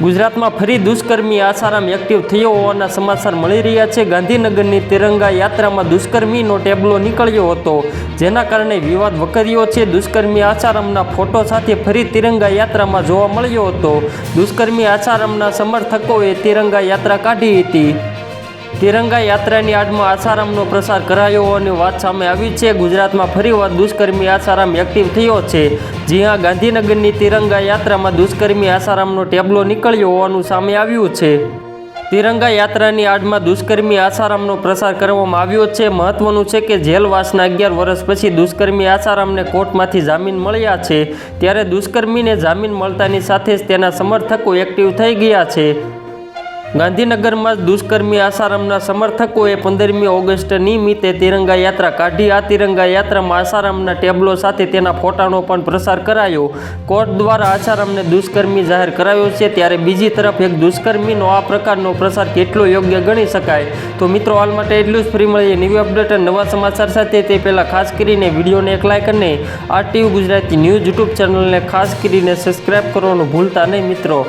ગુજરાતમાં ફરી દુષ્કર્મી આસારામ એક્ટિવ થયો હોવાના સમાચાર મળી રહ્યા છે. ગાંધીનગરની તિરંગા યાત્રામાં દુષ્કર્મીનો ટેબલો નીકળ્યો હતો, જેના કારણે વિવાદ વકર્યો છે. દુષ્કર્મી આસારામના ફોટો સાથે ફરી તિરંગા યાત્રામાં જોવા મળ્યો હતો. દુષ્કર્મી આસારામના સમર્થકોએ તિરંગા યાત્રા કાઢી હતી. તિરંગા યાત્રાની આડમાં આસારામનો પ્રસાર કરાયો હોવાની વાત સામે આવી છે, ગુજરાતમાં ફરીવાર દુષ્કર્મી આસારામ એક્ટિવ થયો છે. જી હા ગાંધીનગરની તિરંગા યાત્રામાં દુષ્કર્મી આસારામનો ટેબલો નીકળ્યો હોવાનું સામે આવ્યું છે. તિરંગા યાત્રાની આડમાં દુષ્કર્મી આસારામનો પ્રસાર કરવામાં આવ્યો છે. મહત્વનું છે કે જેલવાસના અગિયાર વર્ષ પછી દુષ્કર્મી આસારામને કોર્ટમાંથી જામીન મળ્યા છે. ત્યારે દુષ્કર્મીને જામીન મળતાની સાથે જ તેના સમર્થકો એક્ટિવ થઈ ગયા છે. ગાંધીનગરમાં દુષ્કર્મી આસારામના સમર્થકોએ પંદરમી ઓગસ્ટ નિમિત્તે તિરંગા યાત્રા કાઢી. આ તિરંગા યાત્રામાં આસારામના ટેબલો સાથે તેના ફોટાનો પણ પ્રસાર કરાયો. કોર્ટ દ્વારા આસારામને દુષ્કર્મી જાહેર કરાયો છે, ત્યારે બીજી તરફ એક દુષ્કર્મીનો આ પ્રકારનો પ્રસાર કેટલો યોગ્ય ગણી શકાય? તો મિત્રો, હાલ માટે એટલું જ. ફ્રી મળીએ નવી અપડેટ અને નવા સમાચાર સાથે. તે પહેલાં ખાસ કરીને વિડીયોને એક લાઇક અને ટીવી ગુજરાતી ન્યૂઝ યુટ્યુબ ચેનલને ખાસ કરીને સબસ્ક્રાઇબ કરવાનું ભૂલતા નહીં મિત્રો.